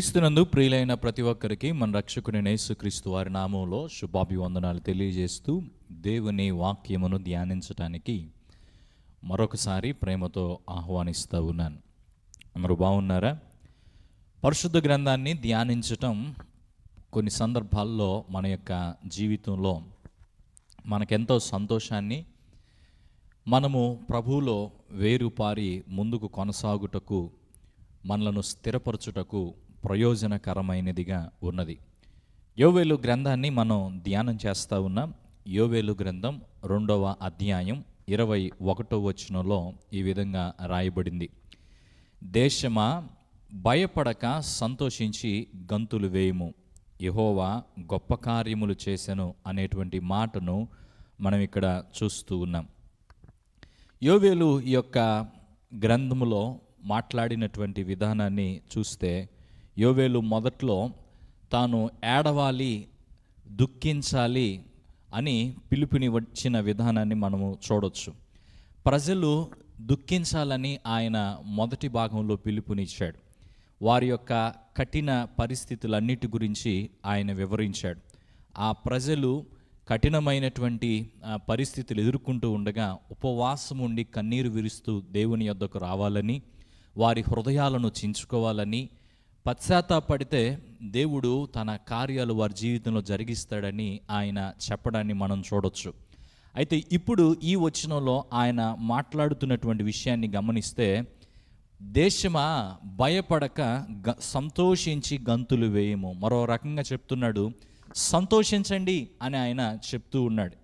క్రీస్తునందు ప్రియులైన ప్రతి ఒక్కరికి మన రక్షకుని నేసుక్రీస్తు వారి నామంలో శుభాభివందనాలు తెలియజేస్తూ దేవుని వాక్యమును ధ్యానించటానికి మరొకసారి ప్రేమతో ఆహ్వానిస్తూ ఉన్నాను. అందరూ బాగున్నారా? పరిశుద్ధ గ్రంథాన్ని ధ్యానించటం కొన్ని సందర్భాల్లో మన యొక్క జీవితంలో మనకెంతో సంతోషాన్ని మనము ప్రభువులో వేరుపారి ముందుకు కొనసాగుటకు మనలను స్థిరపరచుటకు ప్రయోజనకరమైనదిగా ఉన్నది. యోవేలు గ్రంథాన్ని మనం ధ్యానం చేస్తూ ఉన్నాం. యోవేలు గ్రంథం రెండవ అధ్యాయం ఇరవై ఒకటో వచనంలో ఈ విధంగా రాయబడింది. దేశమా భయపడక సంతోషించి గంతులు వేయము. యహోవా గొప్ప కార్యములు చేసెను అనేటువంటి మాటను మనం ఇక్కడ చూస్తూ ఉన్నాం. యోవేలు ఈ యొక్క గ్రంథములో మాట్లాడినటువంటి విధానాన్ని చూస్తే యోవేలు మొదట్లో తాను ఏడవాలి దుఃఖించాలి అని పిలుపుని వచ్చిన విధానాన్ని మనము చూడొచ్చు. ప్రజలు దుఃఖించాలని ఆయన మొదటి భాగంలో పిలుపునిచ్చాడు. వారి యొక్క కఠిన పరిస్థితులన్నిటి గురించి ఆయన వివరించాడు. ఆ ప్రజలు కఠినమైనటువంటి పరిస్థితులు ఎదుర్కొంటూ ఉండగా ఉపవాసం ఉండి కన్నీరు విరుస్తూ దేవుని యొద్దకు రావాలని వారి హృదయాలను చించుకోవాలని పశ్చాత్తాపడితే దేవుడు తన కార్యాలు వారి జీవితంలో జరిగిస్తాడని ఆయన చెప్పడాన్ని మనం చూడొచ్చు. అయితే ఇప్పుడు ఈ వచనంలో ఆయన మాట్లాడుతున్నటువంటి విషయాన్ని గమనిస్తే దేశమా భయపడక గ సంతోషించి గంతులు వేయము. మరో రకంగా చెప్తున్నాడు సంతోషించండి అని ఆయన చెప్తూ ఉన్నాడు.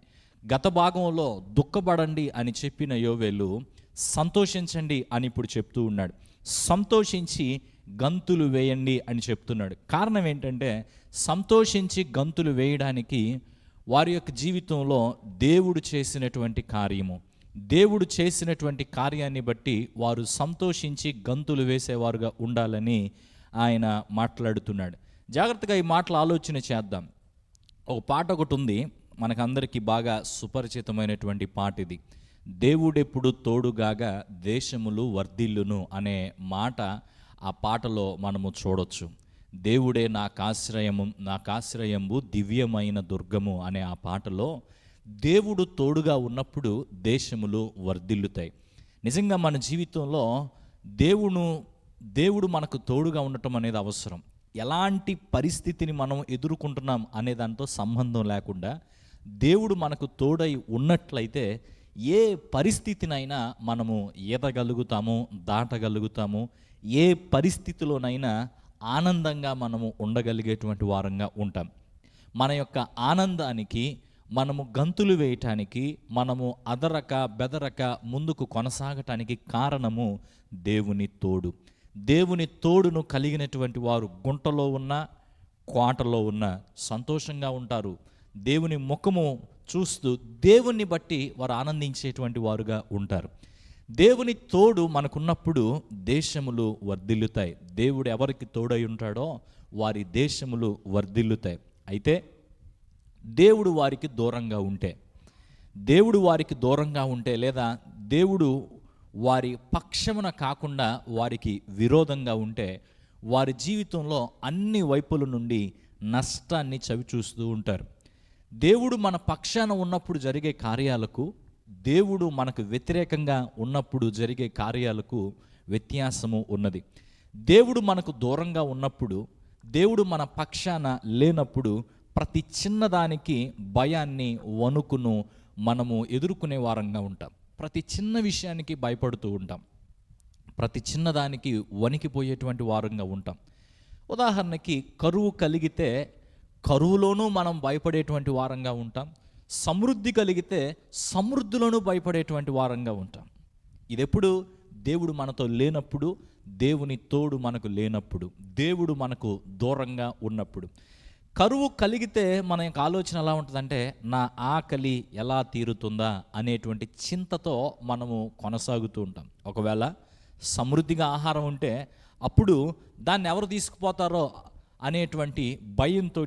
గత భాగంలో దుఃఖపడండి అని చెప్పిన యోవేలు సంతోషించండి అని ఇప్పుడు చెప్తూ ఉన్నాడు. సంతోషించి గంతులు వేయండి అని చెప్తున్నాడు. కారణం ఏంటంటే సంతోషించి గంతులు వేయడానికి వారి యొక్క జీవితంలో దేవుడు చేసినటువంటి కార్యము. దేవుడు చేసినటువంటి కార్యాన్ని బట్టి వారు సంతోషించి గంతులు వేసేవారుగా ఉండాలని ఆయన మాట్లాడుతున్నాడు. జాగ్రత్తగా ఈ మాటలు ఆలోచన చేద్దాం. ఒక పాట ఒకటి ఉంది. మనకందరికీ బాగా సుపరిచితమైనటువంటి పాట ఇది. దేవుడెప్పుడు తోడుగాగా దేశములు వర్ధిల్లును అనే మాట ఆ పాటలో మనము చూడొచ్చు. దేవుడే నాకాశ్రయము నాకాశ్రయము దివ్యమైన దుర్గము అనే ఆ పాటలో దేవుడు తోడుగా ఉన్నప్పుడు దేశములు వర్ధిల్లుతాయి. నిజంగా మన జీవితంలో దేవుడు దేవుడు మనకు తోడుగా ఉండటం అనేది అవసరం. ఎలాంటి పరిస్థితిని మనం ఎదుర్కొంటున్నాం అనే దాంతో సంబంధం లేకుండా దేవుడు మనకు తోడై ఉన్నట్లయితే ఏ పరిస్థితినైనా మనము ఈదగలుగుతాము దాటగలుగుతాము ఏ పరిస్థితిలోనైనా ఆనందంగా మనము ఉండగలిగేటువంటి వారంగా ఉంటాం. మన యొక్క ఆనందానికి మనము గంతులు వేయటానికి మనము అదరక బెదరక ముందుకు కొనసాగటానికి కారణము దేవుని తోడు. దేవుని తోడును కలిగినటువంటి వారు గుంటలో ఉన్న కోటలో ఉన్న సంతోషంగా ఉంటారు. దేవుని ముఖము చూస్తూ దేవుణ్ణి బట్టి వారు ఆనందించేటువంటి వారుగా ఉంటారు. దేవుని తోడు మనకున్నప్పుడు దేశములు వర్ధిల్లుతాయి. దేవుడు ఎవరికి తోడై ఉంటాడో వారి దేశములు వర్ధిల్లుతాయి. అయితే దేవుడు వారికి దూరంగా ఉంటే దేవుడు వారికి దూరంగా ఉంటే లేదా దేవుడు వారి పక్షమున కాకుండా వారికి విరోధంగా ఉంటే వారి జీవితంలో అన్ని వైపుల నుండి నష్టాన్ని చవిచూస్తూ ఉంటారు. దేవుడు మన పక్షాన ఉన్నప్పుడు జరిగే కార్యాలకు దేవుడు మనకు వ్యతిరేకంగా ఉన్నప్పుడు జరిగే కార్యాలకు వ్యత్యాసము ఉన్నది. దేవుడు మనకు దూరంగా ఉన్నప్పుడు దేవుడు మన పక్షాన లేనప్పుడు ప్రతి చిన్నదానికి భయాన్ని వణుకును మనము ఎదుర్కొనే వారంగా ఉంటాం. ప్రతి చిన్న విషయానికి భయపడుతూ ఉంటాం. ప్రతి చిన్నదానికి వణికిపోయేటువంటి వారంగా ఉంటాం. ఉదాహరణకి కరువు కలిగితే కరువులోనూ మనం భయపడేటువంటి వారంగా ఉంటాం. సమృద్ధి కలిగితే సమృద్ధిలోనూ భయపడేటువంటి వారంగా ఉంటాం. ఇదెప్పుడు? దేవుడు మనతో లేనప్పుడు దేవుని తోడు మనకు లేనప్పుడు దేవుడు మనకు దూరంగా ఉన్నప్పుడు. కరువు కలిగితే మన యొక్క ఆలోచన ఎలా ఉంటుందంటే నా ఆకలి ఎలా తీరుతుందా అనేటువంటి చింతతో మనము కొనసాగుతూ ఉంటాం. ఒకవేళ సమృద్ధిగా ఆహారం ఉంటే అప్పుడు దాన్ని ఎవరు తీసుకుపోతారో అనేటువంటి భయంతో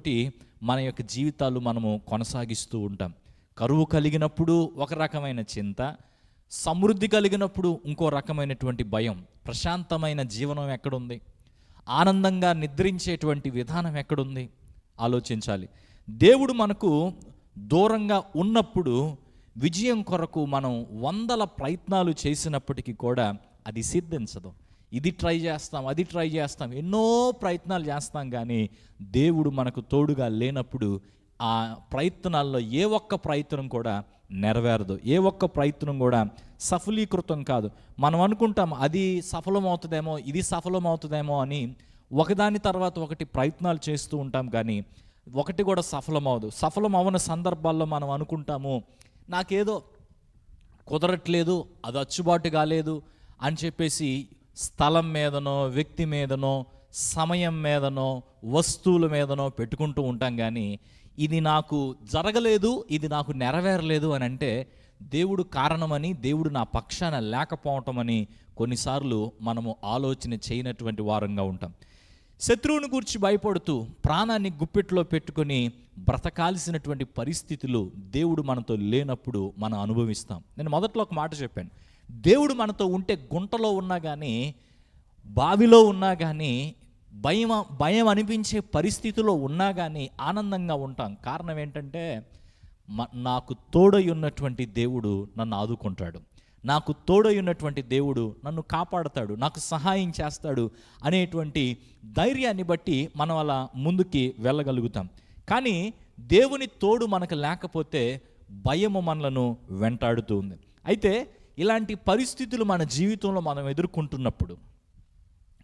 మన యొక్క జీవితాలు మనము కొనసాగిస్తూ ఉంటాం. కరువు కలిగినప్పుడు ఒక రకమైన చింత సమృద్ధి కలిగినప్పుడు ఇంకో రకమైనటువంటి భయం. ప్రశాంతమైన జీవనం ఎక్కడుంది? ఆనందంగా నిద్రించేటువంటి విధానం ఎక్కడుంది? ఆలోచించాలి. దేవుడు మనకు దూరంగా ఉన్నప్పుడు విజయం కొరకు మనం వందల ప్రయత్నాలు చేసినప్పటికీ కూడా అది సిద్ధించదు. ఇది ట్రై చేస్తాం అది ట్రై చేస్తాం ఎన్నో ప్రయత్నాలు చేస్తాం కానీ దేవుడు మనకు తోడుగా లేనప్పుడు ఆ ప్రయత్నాల్లో ఏ ఒక్క ప్రయత్నం కూడా నెరవేరదు. ఏ ఒక్క ప్రయత్నం కూడా సఫలీకృతం కాదు. మనం అనుకుంటాం అది సఫలమవుతుందేమో ఇది సఫలమవుతుందేమో అని ఒకదాని తర్వాత ఒకటి ప్రయత్నాలు చేస్తూ ఉంటాం కానీ ఒకటి కూడా సఫలమవదు. సఫలం అవని సందర్భాల్లో మనం అనుకుంటాము నాకేదో కుదరట్లేదు అది అచ్చుబాటు కాలేదు అని చెప్పేసి స్థలం మీదనో వ్యక్తి మీదనో సమయం మీదనో వస్తువుల మీదనో పెట్టుకుంటూ ఉంటాం కానీ ఇది నాకు జరగలేదు ఇది నాకు నెరవేరలేదు అని అంటే దేవుడు కారణమని దేవుడు నా పక్షాన లేకపోవటం అని కొన్నిసార్లు మనము ఆలోచన చేయనటువంటి వారంగా ఉంటాం. శత్రువుని గురించి భయపడుతూ ప్రాణాన్ని గుప్పెట్లో పెట్టుకొని బ్రతకాల్సినటువంటి పరిస్థితులు దేవుడు మనతో లేనప్పుడు మనం అనుభవిస్తాం. నేను మొదట్లో ఒక మాట చెప్పాను. దేవుడు మనతో ఉంటే గుంటలో ఉన్నా కానీ బావిలో ఉన్నా కానీ భయం భయం అనిపించే పరిస్థితిలో ఉన్నా కానీ ఆనందంగా ఉంటాం. కారణం ఏంటంటే మ- నాకు తోడై ఉన్నటువంటి దేవుడు నన్ను ఆదుకుంటాడు. నాకు తోడై ఉన్నటువంటి దేవుడు నన్ను కాపాడతాడు నాకు సహాయం చేస్తాడు అనేటువంటి ధైర్యాన్ని బట్టి మనం అలా ముందుకి వెళ్ళగలుగుతాం. కానీ దేవుని తోడు మనకు లేకపోతే భయము మనలను వెంటాడుతూ ఉంది. అయితే ఇలాంటి పరిస్థితులు మన జీవితంలో మనం ఎదుర్కొంటున్నప్పుడు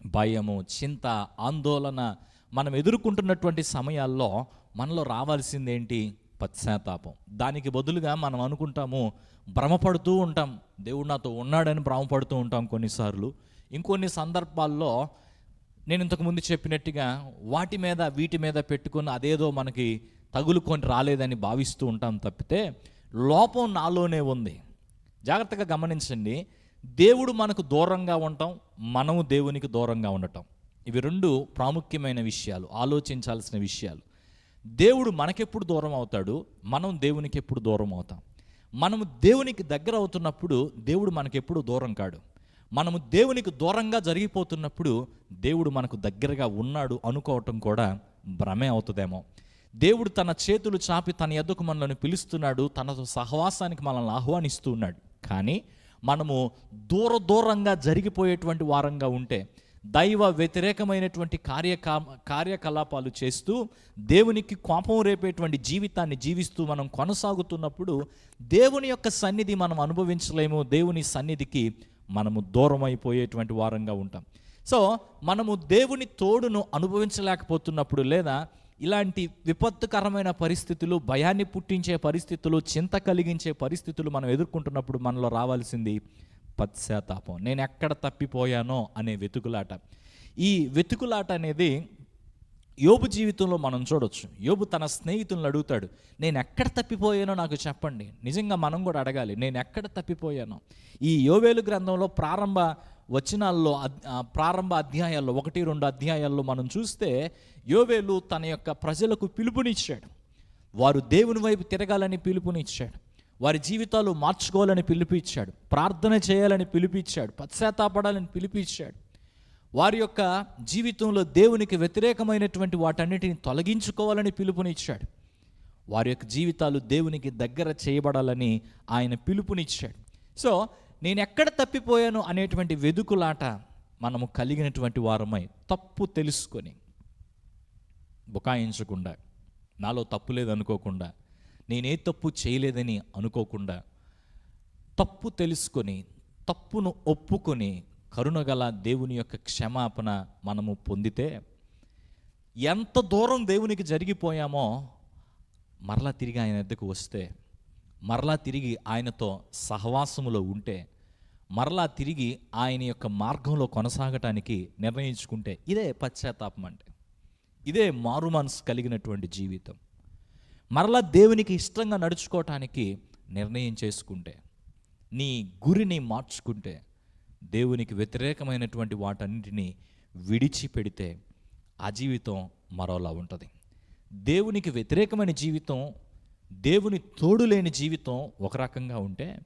భయము చింత ఆందోళన మనం ఎదుర్కొంటున్నటువంటి సమయాల్లో మనలో రావాల్సింది ఏంటి పశ్చాత్తాపం. దానికి బదులుగా మనం అనుకుంటాము భ్రమపడుతూ ఉంటాం. దేవుడు నాతో ఉన్నాడని భ్రమపడుతూ ఉంటాం కొన్నిసార్లు. ఇంకొన్ని సందర్భాల్లో నేను ఇంతకుముందు చెప్పినట్టుగా వాటి మీద వీటి మీద పెట్టుకొని అదేదో మనకి తగులుకొని రాలేదని భావిస్తూ ఉంటాం తప్పితే లోపం నాలోనే ఉంది. జాగ్రత్తగా గమనించండి. దేవుడు మనకు దూరంగా ఉండటం మనము దేవునికి దూరంగా ఉండటం. ఇవి రెండు ప్రాముఖ్యమైన విషయాలు ఆలోచించాల్సిన విషయాలు. దేవుడు మనకెప్పుడు దూరం అవుతాడు? మనం దేవునికి ఎప్పుడు దూరం అవుతాం? మనము దేవునికి దగ్గర అవుతున్నప్పుడు దేవుడు మనకెప్పుడు దూరం కాడు. మనము దేవునికి దూరంగా జరిగిపోతున్నప్పుడు దేవుడు మనకు దగ్గరగా ఉన్నాడు అనుకోవటం కూడా భ్రమే అవుతుందేమో. దేవుడు తన చేతులు చాపి తన ఎద్దుకు మనల్ని పిలుస్తున్నాడు తనతో సహవాసానికి మనల్ని ఆహ్వానిస్తూ ఉన్నాడు. కానీ మనము దూర దూరంగా జరిగిపోయేటువంటి వారంగా ఉంటే దైవ వ్యతిరేకమైనటువంటి కార్యకా కార్యకలాపాలు చేస్తూ దేవునికి కోపం రేపేటువంటి జీవితాన్ని జీవిస్తూ మనం కొనసాగుతున్నప్పుడు దేవుని యొక్క సన్నిధి మనం అనుభవించలేము దేవుని సన్నిధికి మనము దూరం అయిపోయేటువంటి వారంగా ఉంటాం. సో మనము దేవుని తోడును అనుభవించలేకపోతున్నప్పుడు లేదా ఇలాంటి విపత్తుకరమైన పరిస్థితులు భయాన్ని పుట్టించే పరిస్థితులు చింత కలిగించే పరిస్థితులు మనం ఎదుర్కొంటున్నప్పుడు మనలో రావాల్సింది పశ్చాత్తాపం. నేను ఎక్కడ తప్పిపోయానో అనే వెతుకులాట. ఈ వెతుకులాట అనేది యోబు జీవితంలో మనం చూడొచ్చు. యోబు తన స్నేహితులను అడుగుతాడు నేను ఎక్కడ తప్పిపోయానో నాకు చెప్పండి. నిజంగా మనం కూడా అడగాలి నేను ఎక్కడ తప్పిపోయానో. ఈ యోవేలు గ్రంథంలో ప్రారంభ వచనాల్లో అద్- ప్రారంభ అధ్యాయాల్లో ఒకటి రెండు అధ్యాయాల్లో మనం చూస్తే యోవేలు తన యొక్క ప్రజలకు పిలుపునిచ్చాడు. వారు దేవుని వైపు తిరగాలని పిలుపునిచ్చాడు. వారి జీవితాలు మార్చుకోవాలని పిలిపించాడు ప్రార్థన చేయాలని పిలిపించాడు పశ్చాత్తాపడాలని పిలిపించాడు వారి యొక్క జీవితంలో దేవునికి వ్యతిరేకమైనటువంటి వాటన్నిటిని తొలగించుకోవాలని పిలుపునిచ్చాడు. వారి యొక్క జీవితాలు దేవునికి దగ్గర చేయబడాలని ఆయన పిలుపునిచ్చాడు. సో నేను ఎక్కడ తప్పిపోయాను అనేటువంటి వెదుకులాట మనము కలిగినటువంటి వారమై తప్పు తెలుసుకొని బుకాయించకుండా నాలో తప్పు లేదనుకోకుండా నేనే తప్పు చేయలేదని అనుకోకుండా తప్పు తెలుసుకొని తప్పును ఒప్పుకొని కరుణగల దేవుని యొక్క క్షమాపణ మనము పొందితే ఎంత దూరం దేవునికి జరిగిపోయామో మరలా తిరిగి ఆయన ఎద్దకు వస్తే మరలా తిరిగి ఆయనతో సహవాసములో ఉంటే మరలా తిరిగి ఆయన యొక్క మార్గంలో కొనసాగటానికి నిర్ణయించుకుంటే ఇదే పశ్చాత్తాపం అంటే. ఇదే మారు మనసు కలిగినటువంటి జీవితం. మరలా దేవునికి ఇష్టంగా నడుచుకోవటానికి నిర్ణయం చేసుకుంటే నీ గురిని మార్చుకుంటే దేవునికి వ్యతిరేకమైనటువంటి వాటన్నిటిని విడిచిపెడితే ఆ జీవితం మరోలా ఉంటుంది. దేవునికి వ్యతిరేకమైన జీవితం దేవుని తోడు లేని జీవితం ఒక రకంగా ఉంటే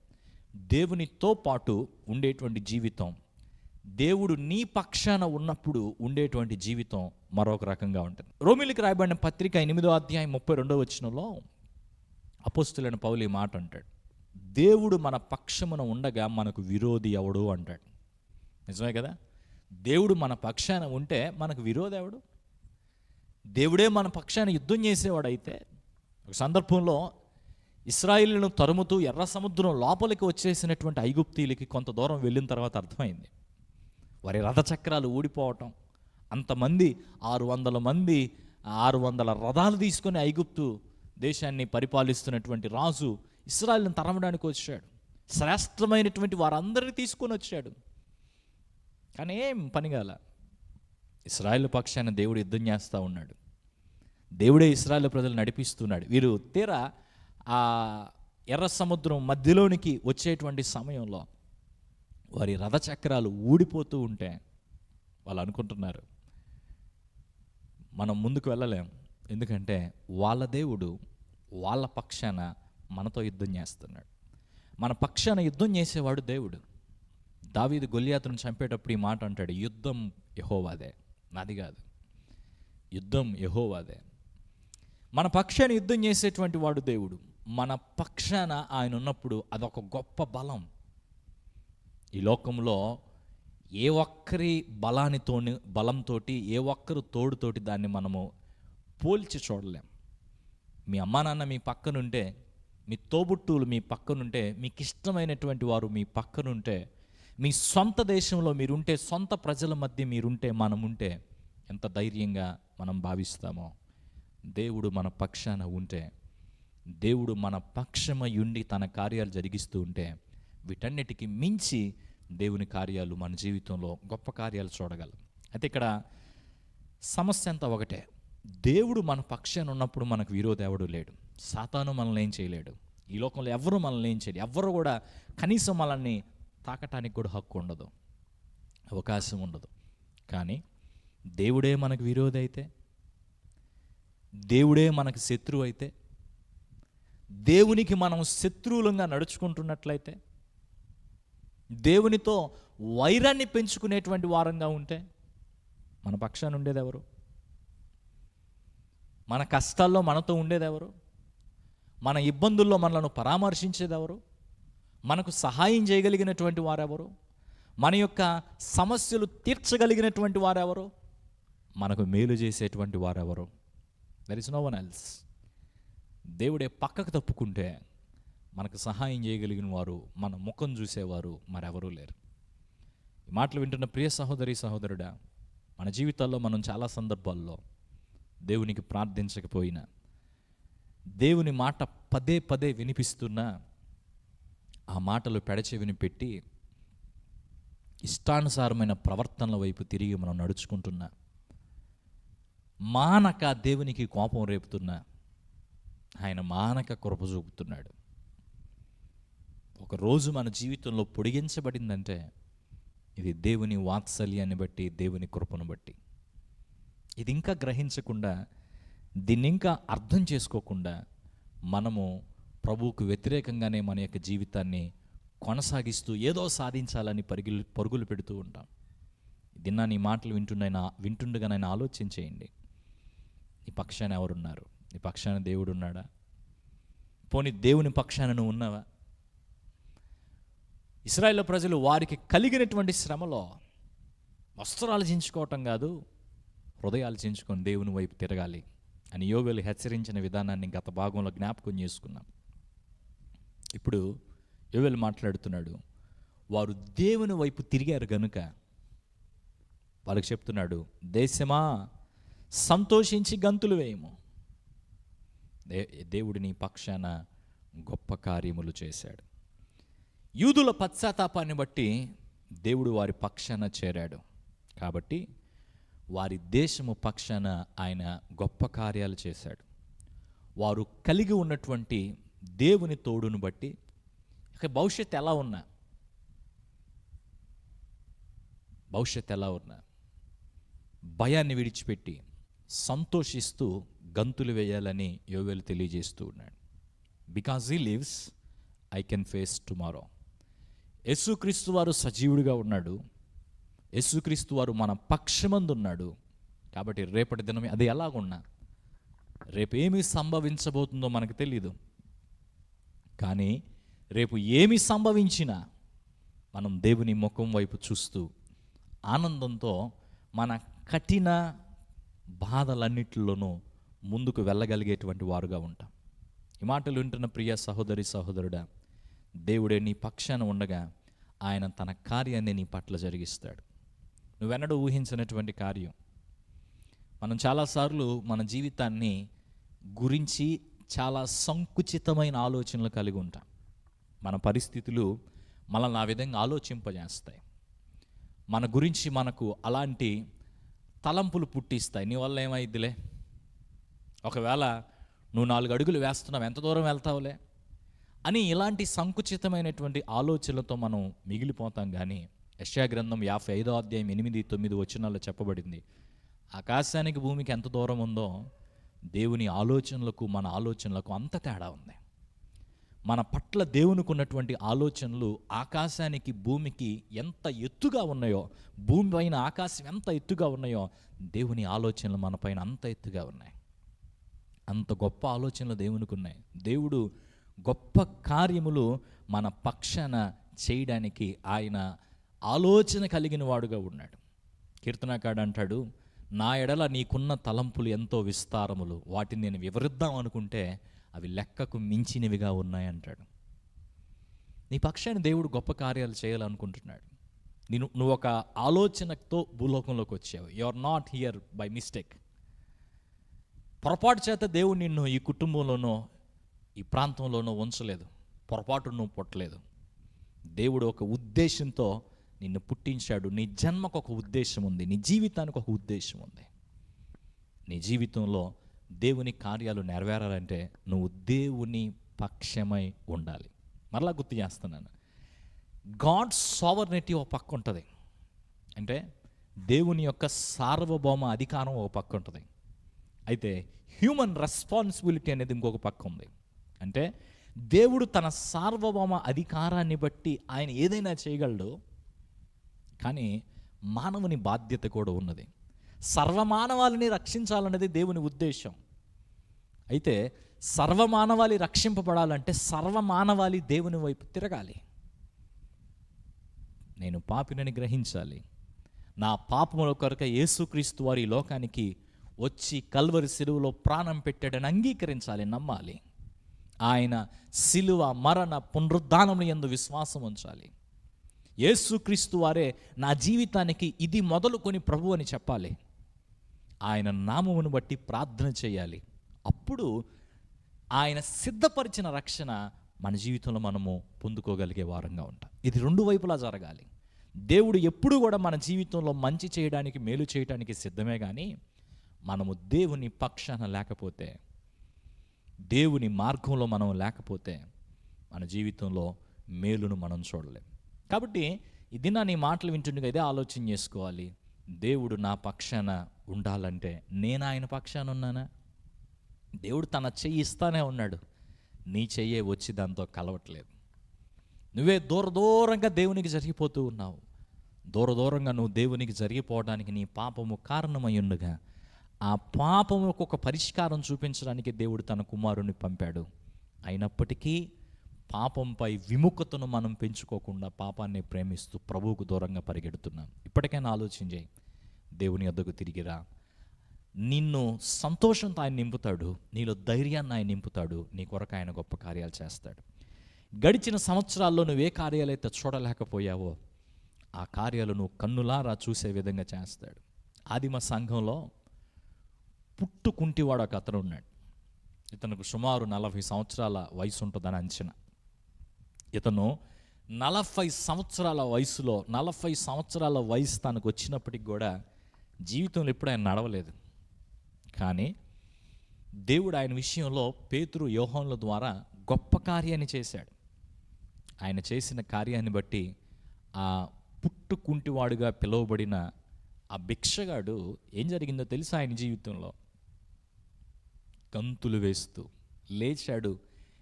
దేవునితో పాటు ఉండేటువంటి జీవితం దేవుడు నీ పక్షాన ఉన్నప్పుడు ఉండేటువంటి జీవితం మరొక రకంగా ఉంటుంది. రోమిలికి రాయబడిన పత్రిక ఎనిమిదో అధ్యాయం ముప్పై రెండో వచనంలో అపోస్తులైన పౌలు ఈ మాట అంటాడు. దేవుడు మన పక్షమున ఉండగా మనకు విరోధి ఎవడు? అంటాడు. నిజమే కదా? దేవుడు మన పక్షాన ఉంటే మనకు విరోధి ఎవడు? దేవుడే మన పక్షాన యుద్ధం చేసేవాడైతే ఒక సందర్భంలో ఇస్రాయిల్ను తరుముతూ ఎర్ర సముద్రం లోపలికి వచ్చేసినటువంటి ఐగుప్తీలకి కొంత దూరం వెళ్ళిన తర్వాత అర్థమైంది. వారి రథచక్రాలు ఊడిపోవటం అంతమంది ఆరు వందల మంది ఆరు వందల రథాలు తీసుకొని ఐగుప్తు దేశాన్ని పరిపాలిస్తున్నటువంటి రాజు ఇస్రాయిల్ని తరమడానికి వచ్చాడు. శ్రేష్టమైనటువంటి వారందరినీ తీసుకొని వచ్చాడు. కానీ ఏం పనిగాల? ఇస్రాయిల్ పక్షాన దేవుడు యుద్ధం చేస్తూ ఉన్నాడు. దేవుడే ఇస్రాయల్ ప్రజలు నడిపిస్తున్నాడు. వీరు తీరా ఆ ఎర్ర సముద్రం మధ్యలోనికి వచ్చేటువంటి సమయంలో వారి రథచక్రాలు ఊడిపోతూ ఉంటే వాళ్ళు అనుకుంటున్నారు మనం ముందుకు వెళ్ళలేం. ఎందుకంటే వాళ్ళ దేవుడు వాళ్ళ పక్షాన మనతో యుద్ధం చేస్తున్నాడు. మన పక్షాన యుద్ధం చేసేవాడు దేవుడు. దావీదు గొల్లియాతును చంపేటప్పుడు ఈ మాట అంటాడు యుద్ధం యహోవాదే. నాది కాదు. యుద్ధం యహోవాదే. మన పక్షాన్ని యుద్ధం చేసేటువంటి వాడు దేవుడు. మన పక్షాన ఆయన ఉన్నప్పుడు అదొక గొప్ప బలం. ఈ లోకంలో ఏ ఒక్కరి బలానితో బలంతో ఏ ఒక్కరు తోడుతోటి దాన్ని మనము పోల్చి చూడలేం. మీ అమ్మా నాన్న మీ పక్కనుంటే మీ తోబుట్టువులు మీ పక్కనుంటే మీకు ఇష్టమైనటువంటి వారు మీ పక్కనుంటే మీ సొంత దేశంలో మీరుంటే సొంత ప్రజల మధ్య మీరుంటే మనముంటే ఎంత ధైర్యంగా మనం భావిస్తామో. దేవుడు మన పక్షాన ఉంటే దేవుడు మన పక్షమయుండి తన కార్యాలు జరిగిస్తూ ఉంటే వీటన్నిటికీ మించి దేవుని కార్యాలు మన జీవితంలో గొప్ప కార్యాలు చూడగలం. అయితే ఇక్కడ సమస్య అంతా ఒకటే. దేవుడు మన పక్షాన ఉన్నప్పుడు మనకు విరోధి ఎవడు లేడు. సాతాను మనల్ని ఏం చేయలేడు. ఈ లోకంలో ఎవరు మనల్ని ఏం చేయడు ఎవరు కూడా కనీసం మనల్ని తాకటానికి కూడా హక్కు ఉండదు. అవకాశం ఉండదు. కానీ దేవుడే మనకు విరోధి అయితే దేవుడే మనకు శత్రువు అయితే దేవునికి మనం శత్రువులంగా నడుచుకుంటున్నట్లయితే దేవునితో వైరాన్ని పెంచుకునేటువంటి వారంగా ఉంటే మన పక్షాన ఉండేది ఎవరు మన కష్టాల్లో మనతో ఉండేదెవరు? మన ఇబ్బందుల్లో మనలను పరామర్శించేది ఎవరు మనకు సహాయం చేయగలిగినటువంటి వారెవరు? మన యొక్క సమస్యలు తీర్చగలిగినటువంటి వారెవరు? మనకు మేలు చేసేటువంటి వారెవరు? There is no one else దేవుడే పక్కకు తప్పుకుంటే మనకు సహాయం చేయగలిగిన వారు మన ముఖం చూసేవారు మరెవరూ లేరు. ఈ మాటలు వింటున్న ప్రియ సహోదరి సహోదరుడా మన జీవితాల్లో మనం చాలా సందర్భాల్లో దేవునికి ప్రార్థించకపోయినా దేవుని మాట పదే పదే వినిపిస్తున్నా ఆ మాటలు పెడచెవిని పెట్టి ఇష్టానుసారమైన ప్రవర్తనల వైపు తిరిగి మనం నడుచుకుంటున్నా మానక దేవునికి కోపం రేపుతున్నా ఆయన మానక కృప చూపుతున్నాడు. ఒకరోజు మన జీవితంలో పొడిగించబడిందంటే ఇది దేవుని వాత్సల్యాన్ని బట్టి దేవుని కృపను బట్టి. ఇది ఇంకా గ్రహించకుండా దీన్ని ఇంకా అర్థం చేసుకోకుండా మనము ప్రభువుకు వ్యతిరేకంగానే మన యొక్క జీవితాన్ని కొనసాగిస్తూ ఏదో సాధించాలని పరుగులు పరుగులు పెడుతూ ఉంటాం. దిన్నా నీ మాటలు వింటుండైనా వింటుండగానైనా ఆలోచించేయండి ఈ పక్షాన ఎవరున్నారు? ఈ పక్షాన దేవుడు ఉన్నాడా పోనీ దేవుని పక్షాన నువ్వు ఉన్నావా? ఇస్రాయేల్ ప్రజలు వారికి కలిగినటువంటి శ్రమలో వస్త్రాలు చించుకోవటం కాదు హృదయాలు చించుకొని దేవుని వైపు తిరగాలి అని యోగులు హెచ్చరించిన విధానాన్ని గత భాగంలో జ్ఞాపకం చేసుకున్నాం. ఇప్పుడు యోగులు మాట్లాడుతున్నాడు వారు దేవుని వైపు తిరిగారు గనుక వాళ్ళకి చెప్తున్నాడు దేశమా సంతోషించి గంతులు వేయము. దే దేవుడు నీ పక్షాన గొప్ప కార్యములు చేశాడు. యూదుల పశ్చాత్తాపాన్ని బట్టి దేవుడు వారి పక్షాన చేరాడు. కాబట్టి వారి దేశము పక్షాన ఆయన గొప్ప కార్యాలు చేశాడు. వారు కలిగి ఉన్నటువంటి దేవుని తోడును బట్టి భవిష్యత్ భవిష్యత్తు ఎలా ఉన్నా భవిష్యత్తు ఎలా ఉన్నా భయాన్ని విడిచిపెట్టి సంతోషిస్తూ గంతులు వేయాలని యోవేలు తెలియజేస్తూ ఉన్నాడు. Because he lives I can face tomorrow యేసుక్రీస్తు వారు సజీవుడిగా ఉన్నాడు. యేసుక్రీస్తు వారు మన పక్షమందున్నాడు కాబట్టి రేపటి దినం అది ఎలాగున్నా రేపు ఏమి సంభవించబోతుందో మనకు తెలియదు కానీ రేపు ఏమి సంభవించినా మనం దేవుని ముఖం వైపు చూస్తూ ఆనందంతో మన కఠిన బాధలన్నిటిలోనూ ముందుకు వెళ్ళగలిగేటువంటి వారుగా ఉంటాం. ఈ మాటలు వింటున్న ప్రియ సహోదరి సహోదరుడా దేవుడే నీ పక్షాన ఉండగా ఆయన తన కార్యాన్ని నీ పట్ల జరిగిస్తాడు. నువ్వెన్నడూ ఊహించినటువంటి కార్యం. మనం చాలాసార్లు మన జీవితాన్ని గురించి చాలా సంకుచితమైన ఆలోచనలు కలిగి ఉంటాం. మన పరిస్థితులు మనల్ని ఆ విధంగా ఆలోచింపజేస్తాయి. మన గురించి మనకు అలాంటి తలంపులు పుట్టిస్తాయి. నీ వల్ల ఏమైద్దిలే? ఒకవేళ నువ్వు నాలుగు అడుగులు వేస్తున్నావు ఎంత దూరం వెళ్తావులే? అని ఇలాంటి సంకుచితమైనటువంటి ఆలోచనలతో మనం మిగిలిపోతాం కానీ యశ్యా గ్రంథం యాభై ఐదో అధ్యాయం ఎనిమిది తొమ్మిది వచనాల్లో చెప్పబడింది. ఆకాశానికి భూమికి ఎంత దూరం ఉందో దేవుని ఆలోచనలకు మన ఆలోచనలకు అంత తేడా ఉంది. మన పట్ల దేవునికి ఉన్నటువంటి ఆలోచనలు ఆకాశానికి భూమికి ఎంత ఎత్తుగా ఉన్నాయో భూమి పైన ఆకాశం ఎంత ఎత్తుగా ఉన్నాయో దేవుని ఆలోచనలు మన పైన అంత ఎత్తుగా ఉన్నాయి. అంత గొప్ప ఆలోచనలు దేవునికి ఉన్నాయి దేవుడు గొప్ప కార్యములు మన పక్షాన చేయడానికి ఆయన ఆలోచన కలిగిన వాడుగా ఉన్నాడు. కీర్తనాకాడు అంటాడు నా ఎడల నీకున్న తలంపులు ఎంతో విస్తారములు. వాటిని నేను వివరిద్దాం అనుకుంటే అవి లెక్కకు మించినవిగా ఉన్నాయంటాడు. నీ పక్షాన్ని దేవుడు గొప్ప కార్యాలు చేయాలనుకుంటున్నాడు. నేను నువ్వు ఒక ఆలోచనతో భూలోకంలోకి వచ్చావు. You are not here by mistake పొరపాటు చేత దేవుడు నిన్ను ఈ కుటుంబంలోనో ఈ ప్రాంతంలోనో ఉంచలేదు. పొరపాటు నువ్వు పుట్టలేదు. దేవుడు ఒక ఉద్దేశంతో నిన్ను పుట్టించాడు. నీ జన్మకు ఒక ఉద్దేశం ఉంది. నీ జీవితానికి ఒక ఉద్దేశం ఉంది. నీ జీవితంలో దేవుని కార్యాలు నెరవేరాలంటే నువ్వు దేవుని పక్షమై ఉండాలి. మరలా గుర్తు చేస్తున్నాను. గాడ్ సావర్నిటీ ఒక పక్క ఉంటుంది. అంటే దేవుని యొక్క సార్వభౌమ అధికారం ఒక పక్క ఉంటుంది. అయితే హ్యూమన్ రెస్పాన్సిబిలిటీ అనేది ఇంకొక పక్క ఉంది. అంటే దేవుడు తన సార్వభౌమ అధికారాన్ని బట్టి ఆయన ఏదైనా చేయగలడు కానీ మానవుని బాధ్యత కూడా ఉన్నది. సర్వమానవాళిని రక్షించాలన్నది దేవుని ఉద్దేశం. అయితే సర్వమానవాళి రక్షింపబడాలంటే సర్వమానవాళి దేవుని వైపు తిరగాలి. నేను పాపినని గ్రహించాలి. నా పాపముల కొరక యేసుక్రీస్తు వారి ఈ లోకానికి వచ్చి కల్వరి సిలువలో ప్రాణం పెట్టాడని అంగీకరించాలి నమ్మాలి. ఆయన సిలువ మరణ పునరుద్ధానములు ఎందు విశ్వాసం ఉంచాలి. యేసుక్రీస్తు వారే నా జీవితానికి ఇది మొదలుకొని ప్రభు అని చెప్పాలి. ఆయన నామమును బట్టి ప్రార్థన చేయాలి. అప్పుడు ఆయన సిద్ధపరిచిన రక్షణ మన జీవితంలో మనము పొందుకోగలిగే వారంగా ఉంటాం. ఇది రెండు వైపులా జరగాలి. దేవుడు ఎప్పుడు కూడా మన జీవితంలో మంచి చేయడానికి మేలు చేయడానికి సిద్ధమే కానీ మనము దేవుని పక్షాన లేకపోతే దేవుని మార్గంలో మనం లేకపోతే మన జీవితంలో మేలును మనం చూడలేం. కాబట్టి ఇది నా నీ మాటలు వింటుండగా ఇదే ఆలోచన చేసుకోవాలి. దేవుడు నా పక్షాన ఉండాలంటే నేను ఆయన పక్షాన ఉన్నానా? దేవుడు తన చెయ్యి ఇస్తానే ఉన్నాడు. నీ చెయ్యే వచ్చి దాంతో కలవట్లేదు. నువ్వే దూర దూరంగా దేవునికి జరిగిపోతూ ఉన్నావు. దూర దూరంగా నువ్వు దేవునికి జరిగిపోవడానికి నీ పాపము కారణమయ్యుండగా ఆ పాపముకు ఒక పరిష్కారం చూపించడానికి దేవుడు తన కుమారుని పంపాడు. అయినప్పటికీ పాపంపై విముఖతను మనం పెంచుకోకుండా పాపాన్ని ప్రేమిస్తూ ప్రభువుకు దూరంగా పరిగెడుతున్నాం. ఇప్పటికైనా ఆలోచించే దేవుని వద్దకు తిరిగిరా నిన్ను సంతోషంతో ఆయన నింపుతాడు. నీలో ధైర్యాన్ని ఆయన నింపుతాడు. నీ కొరకు ఆయన గొప్ప కార్యాలు చేస్తాడు. గడిచిన సంవత్సరాల్లో నువ్వు ఏ అయితే చూడలేకపోయావో ఆ కార్యాలు నువ్వు కన్నులారా చూసే విధంగా చేస్తాడు. ఆదిమ సంఘంలో పుట్టుకుంటివాడు ఒక అతను ఉన్నాడు ఇతనికి సుమారు నలభై సంవత్సరాల వయసు ఉంటుందని అంచనా. ఇతను నలభై సంవత్సరాల వయసులో నలభై సంవత్సరాల వయసు తనకు వచ్చినప్పటికి కూడా జీవితంలో ఎప్పుడు ఆయన నడవలేదు. కానీ దేవుడు ఆయన విషయంలో పేతురు యోహంల ద్వారా గొప్ప కార్యాన్ని చేశాడు. ఆయన చేసిన కార్యాన్ని బట్టి ఆ పుట్టుకుంటివాడుగా పిలువబడిన ఆ భిక్షగాడు ఏం జరిగిందో తెలుసా ఆయన జీవితంలో? గంతులు వేస్తూ లేచాడు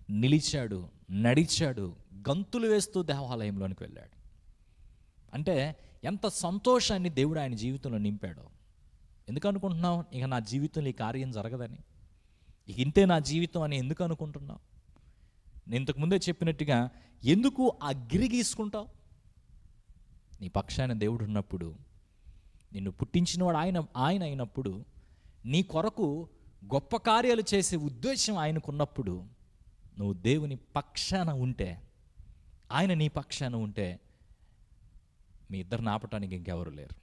నిలిచాడు నడిచాడు గంతులు వేస్తూ దేవాలయంలోనికి వెళ్ళాడు. అంటే ఎంత సంతోషాన్ని దేవుడు ఆయన జీవితంలో నింపాడో. ఎందుకు అనుకుంటున్నావు? ఇక నా జీవితంలో ఈ కార్యం జరగదని. ఇక ఇంతే నా జీవితం అని ఎందుకు అనుకుంటున్నావు? నేను ఇంతకుముందే చెప్పినట్టుగా ఎందుకు ఆ గిరి గీసుకుంటావు? నీ పక్షాన దేవుడు ఉన్నప్పుడు నిన్ను పుట్టించినవాడు ఆయన ఆయన అయినప్పుడు నీ కొరకు గొప్ప కార్యాలు చేసే ఉద్దేశం ఆయనకున్నప్పుడు నువ్వు దేవుని పక్షాన ఉంటే ఆయన నీ పక్షాన ఉంటే మీ ఇద్దరిని ఆపటానికి ఇంకెవరు లేరు.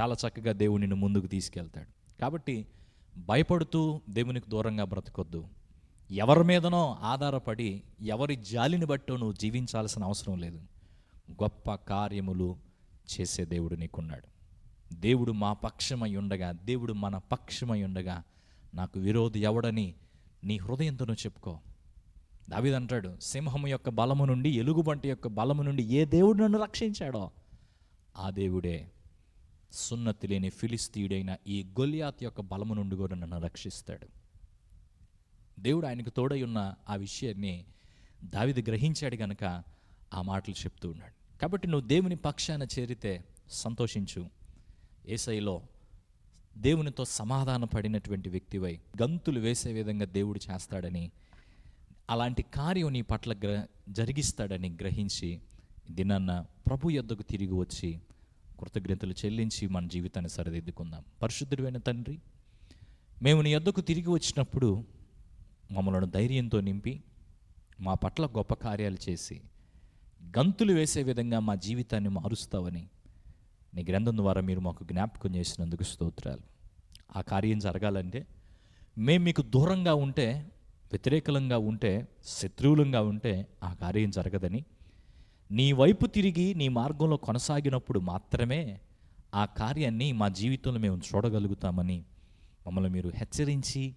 చాలా చక్కగా దేవుడు నిన్ను ముందుకు తీసుకెళ్తాడు. కాబట్టి భయపడుతూ దేవునికి దూరంగా బ్రతకొద్దు. ఎవరి మీదనో ఆధారపడి ఎవరి జాలిని బట్టో నువ్వు జీవించాల్సిన అవసరం లేదు. గొప్ప కార్యములు చేసే దేవుడు నీకున్నాడు. దేవుడు మా పక్షమై ఉండగా దేవుడు మన పక్షమై ఉండగా నాకు విరోధి ఎవడని నీ హృదయంతో చెప్పుకో. చెప్పుకో దావిదంటాడు సింహము యొక్క బలము నుండి ఎలుగుబంటి యొక్క బలము నుండి ఏ దేవుడు నన్ను రక్షించాడో ఆ దేవుడే సున్నతి లేని ఫిలిస్తీయుడైన ఈ గొలియాత్ యొక్క బలము నుండి కూడా నన్ను రక్షిస్తాడు. దేవుడు ఆయనకు తోడై ఉన్న ఆ విషయాన్ని దావిది గ్రహించాడు గనక ఆ మాటలు చెప్తూ ఉన్నాడు. కాబట్టి నువ్వు దేవుని పక్షాన చేరితే సంతోషించు. ఏసైలో దేవునితో సమాధాన పడినటువంటి వ్యక్తివై గంతులు వేసే విధంగా దేవుడు చేస్తాడని అలాంటి కార్యం నీ పట్ల గ్ర జరిగిస్తాడని గ్రహించి దినాన్న ప్రభు యొద్దకు తిరిగి వచ్చి కృతజ్ఞతలు చెల్లించి మన జీవితాన్ని సరిదిద్దుకుందాం. పరిశుద్ధుడైన తండ్రి మేము నీ యొద్దకు తిరిగి వచ్చినప్పుడు మమ్మలను ధైర్యంతో నింపి మా పట్ల గొప్ప కార్యాలు చేసి గంతులు వేసే విధంగా మా జీవితాన్ని మారుస్తావని నీ గ్రంథం ద్వారా మీరు మాకు జ్ఞాపకం చేసినందుకు స్తోత్రాలు. ఆ కార్యం జరగాలంటే మేము మీకు దూరంగా ఉంటే వ్యతిరేకలంగా ఉంటే శత్రువులంగా ఉంటే ఆ కార్యం జరగదని. నీ వైపు తిరిగి నీ మార్గంలో కొనసాగినప్పుడు మాత్రమే ఆ కార్యాన్ని మా జీవితంలో మేము చూడగలుగుతామని మమ్మల్ని మీరు హెచ్చరించి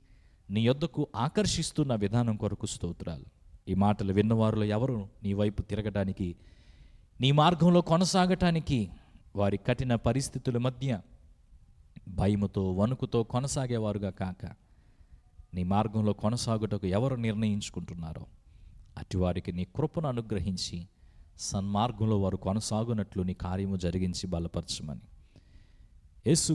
నీ యొద్దకు ఆకర్షిస్తున్న విధానం కొరకు స్తోత్రాలు. ఈ మాటలు విన్నవారులో ఎవరు నీ వైపు తిరగటానికి నీ మార్గంలో కొనసాగటానికి వారి కఠిన పరిస్థితుల మధ్య భయముతో వణుకుతో కొనసాగేవారుగా కాక. నీ మార్గంలో కొనసాగుటకు ఎవరు నిర్ణయించుకుంటున్నారో అటువారికి నీ కృపను అనుగ్రహించి సన్మార్గంలో వారు కొనసాగునట్లు నీ కార్యము జరిగించి బలపరచమని. యేసు